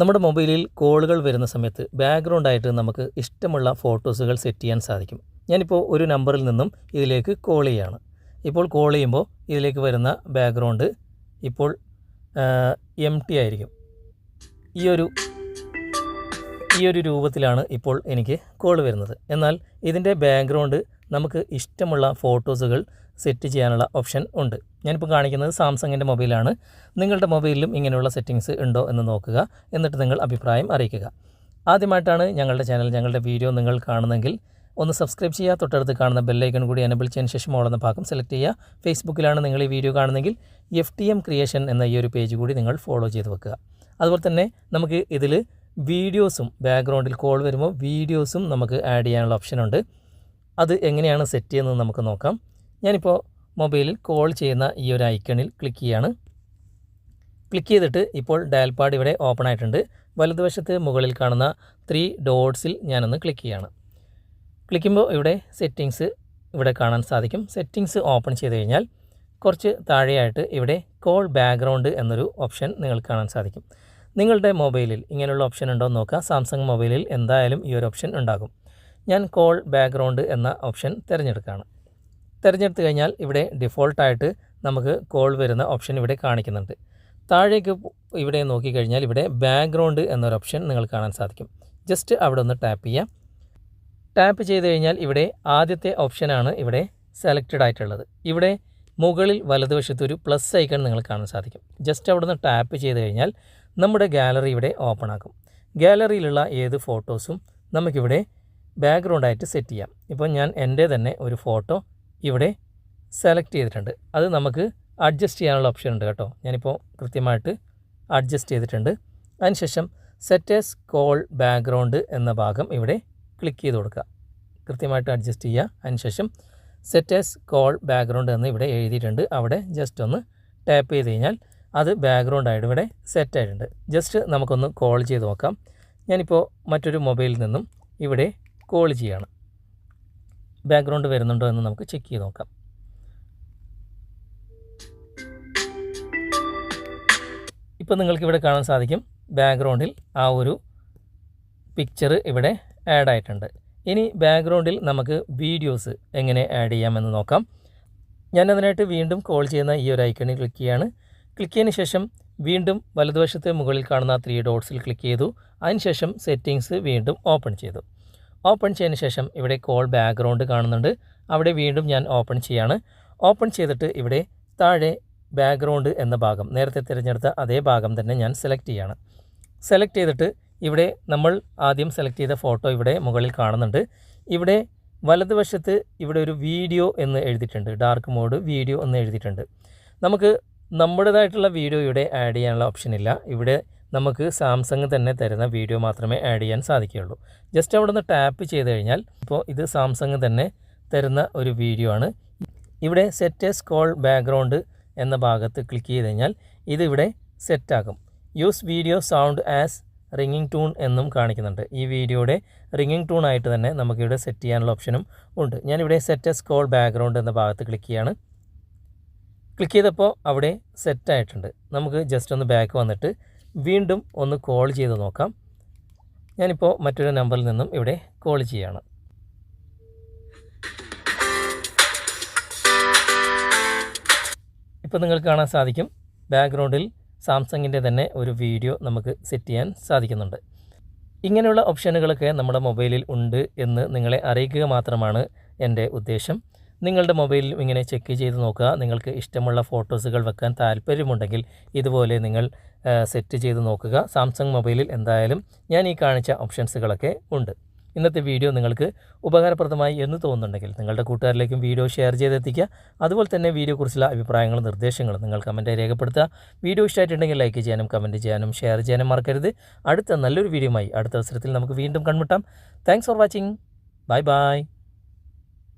നമ്മുടെ മൊബൈലിൽ കോളുകൾ വരുന്ന സമയത്ത് ബാക്ക്ഗ്രൗണ്ടായിട്ട് നമുക്ക് ഇഷ്ടമുള്ള ഫോട്ടോസുകൾ സെറ്റ് ചെയ്യാൻ സാധിക്കും. ഞാനിപ്പോൾ ഒരു നമ്പറിൽ നിന്നും ഇതിലേക്ക് കോൾ ചെയ്യുകയാണ് ഇപ്പോൾ കോൾ ചെയ്യുമ്പോൾ ഇതിലേക്ക് വരുന്ന ബാക്ക്ഗ്രൗണ്ട് ഇപ്പോൾ എം ടി ആയിരിക്കും. ഈ ഒരു ഈ ഒരു രൂപത്തിലാണ് ഇപ്പോൾ എനിക്ക് കോൾ വരുന്നത്. എന്നാൽ ഇതിന്റെ ബാക്ക്ഗ്രൗണ്ട് നമുക്ക് ഇഷ്ടമുള്ള ഫോട്ടോസുകൾ സെറ്റ് ചെയ്യാനുള്ള ഓപ്ഷൻ ഉണ്ട്. ഞാനിപ്പോൾ കാണിക്കുന്നത് സാംസങ്ങിന്റെ മൊബൈലാണ്. നിങ്ങളുടെ മൊബൈലിലും ഇങ്ങനെയുള്ള സെറ്റിങ്സ് ഉണ്ടോ എന്ന് നോക്കുക. എന്നിട്ട് നിങ്ങൾ അഭിപ്രായം അറിയിക്കുക. ആദ്യമായിട്ടാണ് ഞങ്ങളുടെ ചാനൽ ഞങ്ങളുടെ വീഡിയോ നിങ്ങൾ കാണുന്നെങ്കിൽ ഒന്ന് സബ്സ്ക്രൈബ് ചെയ്യുക. തൊട്ടടുത്ത് കാണുന്ന ബെല്ലൈക്കൺ കൂടി എനബിൾ ചെയ്യാൻ ശേഷം ഓളുന്ന ഭാഗം സെലക്ട് ചെയ്യുക. ഫേസ്ബുക്കിലാണ് നിങ്ങൾ ഈ വീഡിയോ കാണുന്നെങ്കിൽ എഫ് ടി എം ക്രിയേഷൻ എന്ന ഈ ഒരു പേജ് കൂടി നിങ്ങൾ ഫോളോ ചെയ്ത് വെക്കുക. അതുപോലെ തന്നെ നമുക്ക് ഇതിൽ വീഡിയോസും ബാക്ക്ഗ്രൗണ്ടിൽ കോൾ വരുമ്പോൾ വീഡിയോസും നമുക്ക് ആഡ് ചെയ്യാനുള്ള ഓപ്ഷനുണ്ട് അത് എങ്ങനെയാണ് സെറ്റ് ചെയ്യുന്നത് നമുക്ക് നോക്കാം. ഞാനിപ്പോൾ മൊബൈലിൽ കോൾ ചെയ്യുന്ന ഈ ഒരു ഐക്കണിൽ ക്ലിക്ക് ചെയ്യാണ്. ക്ലിക്ക് ചെയ്തിട്ട് ഇപ്പോൾ ഡയൽപാഡ് ഇവിടെ ഓപ്പൺ ആയിട്ടുണ്ട്. വലതുവശത്ത് മുകളിൽ കാണുന്ന ത്രീ ഡോട്ട്സിൽ ഞാനൊന്ന് ക്ലിക്ക് ചെയ്യാണ്. ക്ലിക്കുമ്പോൾ ഇവിടെ സെറ്റിങ്സ് ഇവിടെ കാണാൻ സാധിക്കും. സെറ്റിങ്സ് ഓപ്പൺ ചെയ്ത് കഴിഞ്ഞാൽ കുറച്ച് താഴെയായിട്ട് ഇവിടെ കോൾ ബാക്ക്ഗ്രൗണ്ട് എന്നൊരു ഓപ്ഷൻ നിങ്ങൾക്ക് കാണാൻ സാധിക്കും. നിങ്ങളുടെ മൊബൈലിൽ ഇങ്ങനെയുള്ള ഓപ്ഷൻ ഉണ്ടോ എന്ന് നോക്കുക. സാംസങ് മൊബൈലിൽ എന്തായാലും ഈ ഒരു ഓപ്ഷൻ ഉണ്ടാകും. ഞാൻ കോൾ ബാക്ക്ഗ്രൗണ്ട് എന്ന ഓപ്ഷൻ തിരഞ്ഞെടുക്കുകയാണ്. തിരഞ്ഞെടുത്ത് കഴിഞ്ഞാൽ ഇവിടെ ഡിഫോൾട്ടായിട്ട് നമുക്ക് കോൾ വരുന്ന ഓപ്ഷൻ ഇവിടെ കാണിക്കുന്നുണ്ട്. താഴേക്ക് ഇവിടെ നോക്കിക്കഴിഞ്ഞാൽ ഇവിടെ ബാക്ക്ഗ്രൗണ്ട് എന്നൊരു ഓപ്ഷൻ നിങ്ങൾ കാണാൻ സാധിക്കും. ജസ്റ്റ് അവിടെ ഒന്ന് ടാപ്പ് ചെയ്യാം. ടാപ്പ് ചെയ്ത് കഴിഞ്ഞാൽ ഇവിടെ ആദ്യത്തെ ഓപ്ഷനാണ് ഇവിടെ സെലക്റ്റഡ് ആയിട്ടുള്ളത്. ഇവിടെ മുകളിൽ വലതുവശത്ത് ഒരു പ്ലസ് ഐക്കൺ നിങ്ങൾ കാണാൻ സാധിക്കും. ജസ്റ്റ് അവിടെ നിന്ന് ടാപ്പ് ചെയ്ത് കഴിഞ്ഞാൽ നമ്മുടെ ഗാലറി ഇവിടെ ഓപ്പൺ ആക്കും. ഗാലറിയിലുള്ള ഏത് ഫോട്ടോസും നമുക്കിവിടെ ബാക്ക്ഗ്രൗണ്ടായിട്ട് സെറ്റ് ചെയ്യാം. ഇപ്പോൾ ഞാൻ എന്റെ തന്നെ ഒരു ഫോട്ടോ ഇവിടെ സെലക്ട് ചെയ്തിട്ടുണ്ട്. അത് നമുക്ക് അഡ്ജസ്റ്റ് ചെയ്യാനുള്ള ഓപ്ഷൻ ഉണ്ട് കേട്ടോ. ഞാനിപ്പോൾ കൃത്യമായിട്ട് അഡ്ജസ്റ്റ് ചെയ്തിട്ടുണ്ട്. അതിനുശേഷം സെറ്റേഴ്സ് കോൾ ബാക്ക്ഗ്രൗണ്ട് എന്ന ഭാഗം ഇവിടെ ക്ലിക്ക് ചെയ്ത് കൊടുക്കുക. കൃത്യമായിട്ട് അഡ്ജസ്റ്റ് ചെയ്യുക. അതിനുശേഷം സെറ്റേഴ്സ് കോൾ ബാക്ക്ഗ്രൗണ്ട് എന്ന് ഇവിടെ എഴുതിയിട്ടുണ്ട്. അവിടെ ജസ്റ്റ് ഒന്ന് ടാപ്പ് ചെയ്ത് കഴിഞ്ഞാൽ അത് ബാക്ക്ഗ്രൗണ്ടായിട്ട് ഇവിടെ സെറ്റ് ആയിട്ടുണ്ട്. ജസ്റ്റ് നമുക്കൊന്ന് കോൾ ചെയ്ത് നോക്കാം. ഞാനിപ്പോൾ മറ്റൊരു മൊബൈലിൽ നിന്നും ഇവിടെ കോൾ ചെയ്യാണ്. ബാക്ക്ഗ്രൗണ്ട് വരുന്നുണ്ടോ എന്ന് നമുക്ക് ചെക്ക് ചെയ്ത് നോക്കാം. ഇപ്പോൾ നിങ്ങൾക്ക് ഇവിടെ കാണാൻ സാധിക്കും ബാക്ക്ഗ്രൗണ്ടിൽ ആ ഒരു പിക്ചർ ഇവിടെ ആഡ് ആയിട്ടുണ്ട്. ഇനി ബാക്ക്ഗ്രൗണ്ടിൽ നമുക്ക് വീഡിയോസ് എങ്ങനെ ആഡ് ചെയ്യാമെന്ന് നോക്കാം. ഞാൻ അതിനായിട്ട് വീണ്ടും കോൾ ചെയ്യുന്ന ഈ ഒരു ഐക്കണിൽ ക്ലിക്ക് ചെയ്യാണ്. ക്ലിക്ക് ചെയ്തതിന് ശേഷം വീണ്ടും വലതുവശത്തെ മുകളിൽ കാണുന്ന ത്രീ ഡോട്ട്സിൽ ക്ലിക്ക് ചെയ്തു. അതിനുശേഷം സെറ്റിങ്സ് വീണ്ടും ഓപ്പൺ ചെയ്തു. ഓപ്പൺ ചെയ്തതിന് ശേഷം ഇവിടെ കോൾ ബാക്ക്ഗ്രൗണ്ട് കാണുന്നുണ്ട്. അവിടെ വീണ്ടും ഞാൻ ഓപ്പൺ ചെയ്യാണ്. ഓപ്പൺ ചെയ്തിട്ട് ഇവിടെ താഴെ ബാക്ക്ഗ്രൗണ്ട് എന്ന ഭാഗം നേരത്തെ തിരഞ്ഞെടുത്ത അതേ ഭാഗം തന്നെ ഞാൻ സെലക്ട് ചെയ്യാണ്. സെലക്ട് ചെയ്തിട്ട് ഇവിടെ നമ്മൾ ആദ്യം സെലക്ട് ചെയ്ത ഫോട്ടോ ഇവിടെ മുകളിൽ കാണുന്നുണ്ട്. ഇവിടെ വലതുവശത്ത് ഇവിടെ ഒരു വീഡിയോ എന്ന് എഴുതിയിട്ടുണ്ട്. ഡാർക്ക് മോഡ് വീഡിയോ എന്ന് എഴുതിയിട്ടുണ്ട്. നമുക്ക് നമ്മുടേതായിട്ടുള്ള വീഡിയോ ഇവിടെ ആഡ് ചെയ്യാനുള്ള ഓപ്ഷൻ ഇല്ല. ഇവിടെ നമുക്ക് സാംസങ് തന്നെ തരുന്ന വീഡിയോ മാത്രമേ ആഡ് ചെയ്യാൻ സാധിക്കുകയുള്ളൂ. ജസ്റ്റ് അവിടെ നിന്ന് ടാപ്പ് ചെയ്ത് കഴിഞ്ഞാൽ ഇപ്പോൾ ഇത് സാംസങ് തന്നെ തരുന്ന ഒരു വീഡിയോ ആണ്. ഇവിടെ സെറ്റ് എസ് കോൾ ബാക്ക്ഗ്രൗണ്ട് എന്ന ഭാഗത്ത് ക്ലിക്ക് ചെയ്ത് കഴിഞ്ഞാൽ ഇതിവിടെ സെറ്റാക്കും യൂസ് വീഡിയോ സൗണ്ട് ആസ് റിങ്ങിങ് ടൂൺ എന്നും കാണിക്കുന്നുണ്ട്. ഈ വീഡിയോയുടെ റിങ്ങിങ് ടൂൺ ആയിട്ട് തന്നെ നമുക്കിവിടെ സെറ്റ് ചെയ്യാനുള്ള ഓപ്ഷനും ഉണ്ട്. ഞാനിവിടെ സെറ്റ് എസ് കോൾ ബാക്ക്ഗ്രൗണ്ട് എന്ന ഭാഗത്ത് ക്ലിക്ക് ചെയ്യാണ്. ക്ലിക്ക് ചെയ്തപ്പോൾ അവിടെ സെറ്റായിട്ടുണ്ട് നമുക്ക് ജസ്റ്റ് ഒന്ന് ബാക്ക് വന്നിട്ട് വീണ്ടും ഒന്ന് കോൾ ചെയ്ത് നോക്കാം. ഞാനിപ്പോൾ മറ്റൊരു നമ്പറിൽ നിന്നും ഇവിടെ കോൾ ചെയ്യാണ്. ഇപ്പോൾ നിങ്ങൾക്ക് കാണാൻ സാധിക്കും ബാക്ക്ഗ്രൗണ്ടിൽ സാംസങ്ങിന്റെ തന്നെ ഒരു വീഡിയോ നമുക്ക് സെറ്റ് ചെയ്യാൻ സാധിക്കുന്നുണ്ട്. ഇങ്ങനെയുള്ള ഓപ്ഷനുകളൊക്കെ നമ്മുടെ മൊബൈലിൽ ഉണ്ട് എന്ന് നിങ്ങളെ അറിയിക്കുക മാത്രമാണ് എന്റെ ഉദ്ദേശം. നിങ്ങളുടെ മൊബൈലിൽ ഇങ്ങനെ ചെക്ക് ചെയ്ത് നോക്കുക. നിങ്ങൾക്ക് ഇഷ്ടമുള്ള ഫോട്ടോസുകൾ വെക്കാൻ താല്പര്യമുണ്ടെങ്കിൽ ഇതുപോലെ നിങ്ങൾ സെറ്റ് ചെയ്ത് നോക്കുക. സാംസങ് മൊബൈലിൽ എന്തായാലും ഞാൻ ഈ കാണിച്ച ഓപ്ഷൻസുകളൊക്കെ ഉണ്ട്. ഇന്നത്തെ വീഡിയോ നിങ്ങൾക്ക് ഉപകാരപ്രദമായി എന്ന് തോന്നുന്നുണ്ടെങ്കിൽ നിങ്ങളുടെ കൂട്ടുകാരിലേക്കും വീഡിയോ ഷെയർ ചെയ്തെത്തിക്കുക. അതുപോലെ തന്നെ വീഡിയോയെക്കുറിച്ചുള്ള അഭിപ്രായങ്ങളും നിർദ്ദേശങ്ങളും നിങ്ങൾ കമന്റ് രേഖപ്പെടുത്തുക. വീഡിയോ ഇഷ്ടമായിട്ടുണ്ടെങ്കിൽ ലൈക്ക് ചെയ്യാനും കമന്റ് ചെയ്യാനും ഷെയർ ചെയ്യാനും മറക്കരുത്. അടുത്ത നല്ലൊരു വീഡിയോയുമായി അടുത്ത അവസരത്തിൽ നമുക്ക് വീണ്ടും കൺമുട്ടാം. Thanks for watching bye bye